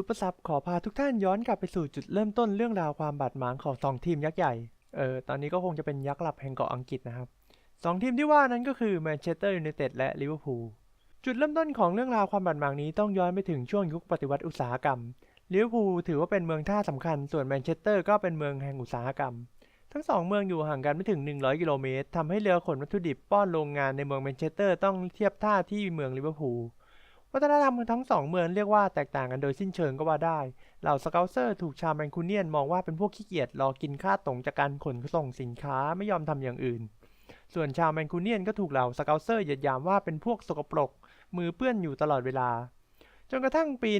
ซูเปอร์ซับขอพาทุกท่านย้อนกลับไปสู่จุดเริ่มต้นเรื่องราวความบาดหมางของสองทีมยักษ์ใหญ่ เออ ตอนนี้ก็คงจะเป็นยักษ์หลับแห่งเกาะอังกฤษนะครับสองทีมที่ว่านั้นก็คือแมนเชสเตอร์ยูไนเต็ดและลิเวอร์พูล จุดเริ่มต้นของเรื่องราวความบาดหมางนี้ต้องย้อนไปถึงช่วงยุคปฏิวัติอุตสาหกรรม ลิเวอร์พูลถือว่าเป็นเมืองท่าสำคัญ ส่วนแมนเชสเตอร์ก็เป็นเมืองแห่งอุตสาหกรรม ทั้งสองเมืองอยู่ห่างกันไม่ถึง 100 กิโลเมตรทำให้เรือขนวัตถุดิบป้อนโรงงานในเมืองแมนเชสเตอร์ต้องเทียบท่าที่เมืองลิเวอร์พูล วัฒนธรรมของทั้งสองเมืองเรียกว่าแตกต่างกันโดยสิ้นเชิงก็ว่าได้ เหล่าสเกลเซอร์ถูกชาวแมนคูเนียนมองว่าเป็นพวกขี้เกียจรอกินค่าตรงจากการขนส่งสินค้าไม่ยอมทำอย่างอื่น ส่วนชาวแมนคูเนียนก็ถูกเหล่าสเกลเซอร์เหยียดยามว่าเป็นพวกสกปรก มือเปื้อนอยู่ตลอดเวลา จนกระทั่งปี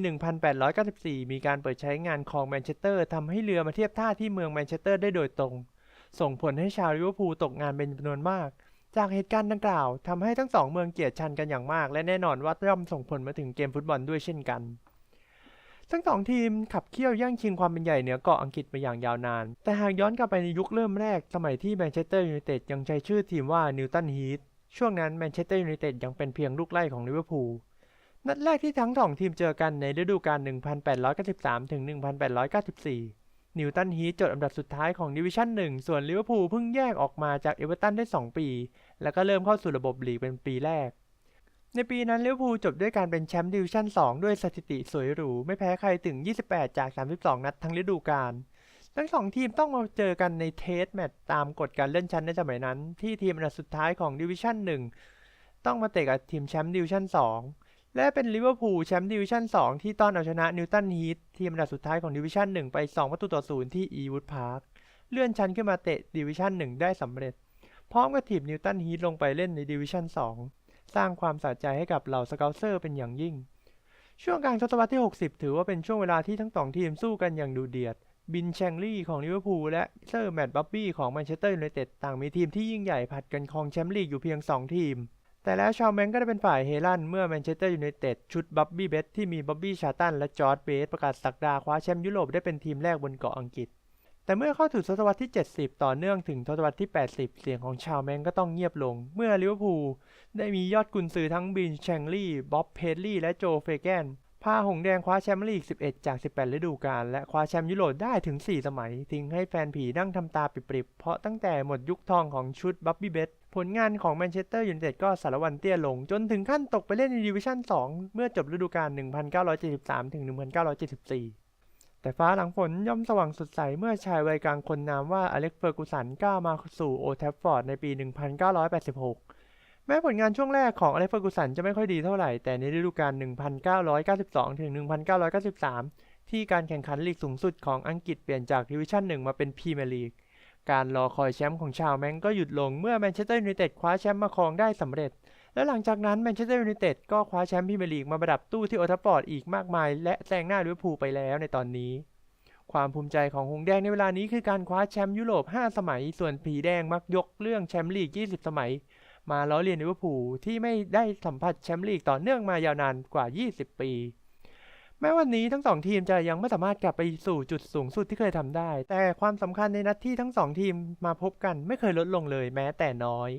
1894 มีการเปิดใช้งานคลองแมนเชสเตอร์ทำให้เรือมาเทียบท่าที่เมืองแมนเชสเตอร์ได้โดยตรง ส่งผลให้ชาวลิเวอร์พูลตกงานเป็นจำนวนมาก จากเหตุการณ์ดังกล่าวทำให้ทั้งสองเมืองเกลียดชันกันอย่างมาก และแน่นอนว่าย่อมส่งผลมาถึงเกมฟุตบอลด้วยเช่นกัน ทั้งสองทีมขับเคี่ยวแย่งชิงความเป็นใหญ่เหนือเกาะอังกฤษมาอย่างยาวนาน แต่หากย้อนกลับไปในยุคเริ่มแรก สมัยที่แมนเชสเตอร์ยูไนเต็ดยังใช้ชื่อทีมว่านิวตันฮีทช่วงนั้นแมนเชสเตอร์ยูไนเต็ดยังเป็นเพียงลูกไล่ของลิเวอร์พูลนัดแรกที่ทั้งสองทีมเจอกันในฤดูกาล 1893-1894 นิวตันฮีทจดอันดับสุดท้ายของดิวิชั่น1 ส่วนลิเวอร์พูลเพิ่งแยกออกมาจากเอเวอร์ตันได้ 2 ปี แล้วก็เริ่มเข้าสู่ระบบลีกเป็นปีแรก ในปีนั้นลิเวอร์พูลจบด้วยการเป็นแชมป์ดิวิชั่น 2 ด้วยสถิติสวยหรู ไม่แพ้ใครถึง 28 จาก 32 นัดทั้งฤดูกาลทั้งสองทีมต้องมาเจอกันในเทสแมตช์ตามกฎการเลื่อนชั้นในสมัยนั้น ที่ทีมอันดับสุดท้ายของดิวิชั่น1 ต้องมาเตะกับทีมแชมป์ดิวิชั่น2 และเป็นลิเวอร์พูลแชมป์ดิวิชั่น 2 ที่ต้อนเอาชนะนิวตันฮีททีมอันดับสุดท้ายของดิวิชั่น 1 ไป 2 ประตูต่อ0ที่อีวูดพาร์คเลื่อนชั้นขึ้นมาเตะดิวิชั่น 1 ได้สำเร็จ พร้อมกับทีมนิวตันฮีทลงไปเล่นในดิวิชั่น 2 สร้างความสะใจให้กับเหล่าสเกลเซอร์เป็นอย่างยิ่ง ช่วงกลางทศวรรษที่ 60 ถือว่าเป็นช่วงเวลาที่ทั้งสองทีมสู้กันอย่างดุเดือดบินแชงลี่ของลิเวอร์พูลและเซอร์แมตต์บับบี้ของแมนเชสเตอร์ยูไนเต็ดต่างมีทีมที่ยิ่งใหญ่ผัดกันครองแชมป์ลีกอยู่เพียง 2 ทีม แต่แล้วชาวแมนก็ได้เป็นฝ่ายเฮลั่นเมื่อแมนเชสเตอร์ยูไนเต็ดชุดบับบี้เบสที่มีบับบี้ชาตันและจอร์ดเบสประกาศสักดาคว้าแชมป์ยุโรปได้เป็นทีมแรกบนเกาะอังกฤษ แต่เมื่อเข้าถึงทศวรรษที่ 70 ต่อเนื่องถึงทศวรรษที่ 80 เสียงของชาวแมนก็ต้องเงียบลง เมื่อลิเวอร์พูลได้มียอดกุนซือทั้งบินแชงลี่บ๊อบเพดลี่และโจเฟแกน พาหงแดงคว้าแชมป์ลีก 11 จาก 18 ฤดูกาล และคว้าแชมป์ยุโรปได้ถึง 4 สมัย ทิ้งให้แฟนผีนั่งทำตาปริบๆ เพราะตั้งแต่หมดยุคทองของชุดบับบี้เบสผลงานของแมนเชสเตอร์ยูไนเต็ดก็สารวันเตี้ยลง จนถึงขั้นตกไปเล่นในดิวิชั่น 2 เมื่อจบฤดูกาล 1973 ถึง 1974 แต่ฟ้าหลังฝนย่อมสว่างสดใส เมื่อชายวัยกลางคนนามว่าอเล็กซ์เฟอร์กูสันก้าวมาสู่โอแทฟฟอร์ดในปี 1986 แม้ผลงานช่วงแรกของอเล็กเฟอร์กูสันจะไม่ค่อยดีเท่าไหร่ แต่ในฤดูกาล 1992 ถึง 1993 ที่การแข่งขันลีกสูงสุดของอังกฤษเปลี่ยนจากดิวิชั่น 1 มาเป็นพรีเมียร์ลีก การรอคอยแชมป์ของชาวแมงก็หยุดลงเมื่อแมนเชสเตอร์ยูไนเต็ดคว้าแชมป์มาครองได้สำเร็จ และหลังจากนั้นแมนเชสเตอร์ยูไนเต็ดก็คว้าแชมป์พรีเมียร์ลีกมาประดับตู้ที่โอทัฟฟอร์ดอีกมากมาย และแซงหน้าลิเวอร์พูลไปแล้วในตอนนี้ความภูมิใจของหงแดงในเวลานี้คือการคว้าแชมป์ยุโรป 5 สมัย ส่วนผีแดงมักยกเรื่องแชมป์ลีก 20 สมัย มาล้อเลียนลิเวอร์พูลที่ไม่ได้สัมผัสแชมป์ลีกต่อเนื่องมายาวนานกว่า 20 ปี แม้วันนี้ทั้งสองทีมจะยังไม่สามารถกลับไปสู่จุดสูงสุดที่เคยทำได้ แต่ความสำคัญในนัดที่ทั้งสองทีมมาพบกันไม่เคยลดลงเลยแม้แต่น้อย